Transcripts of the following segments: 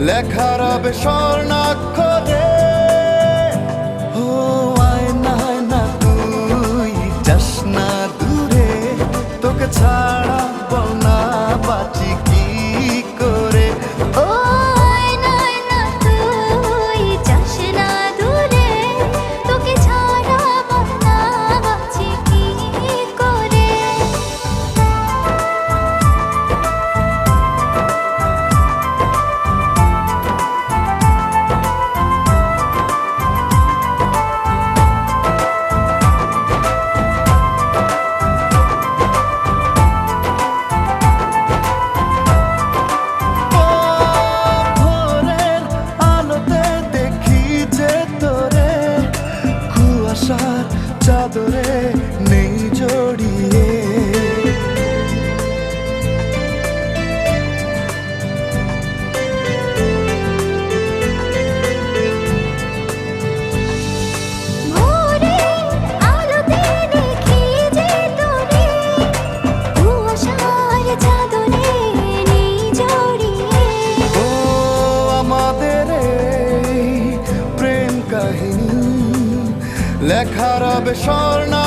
লেখার হবে লেখার বেসর না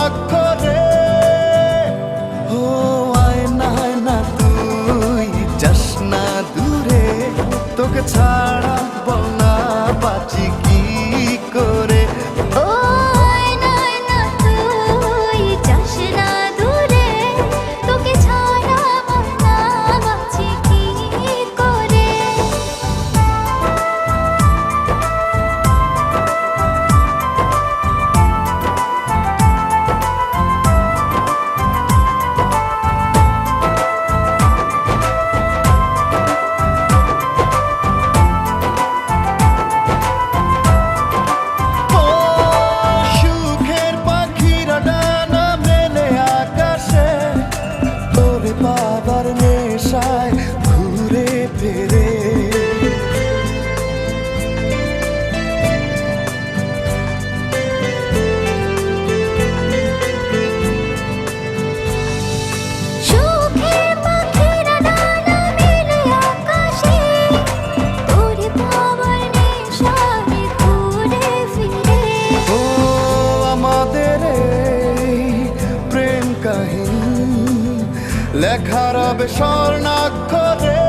লেখার বেসর না করে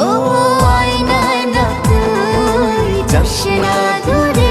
ও আয়না না তুই যাস না দূরে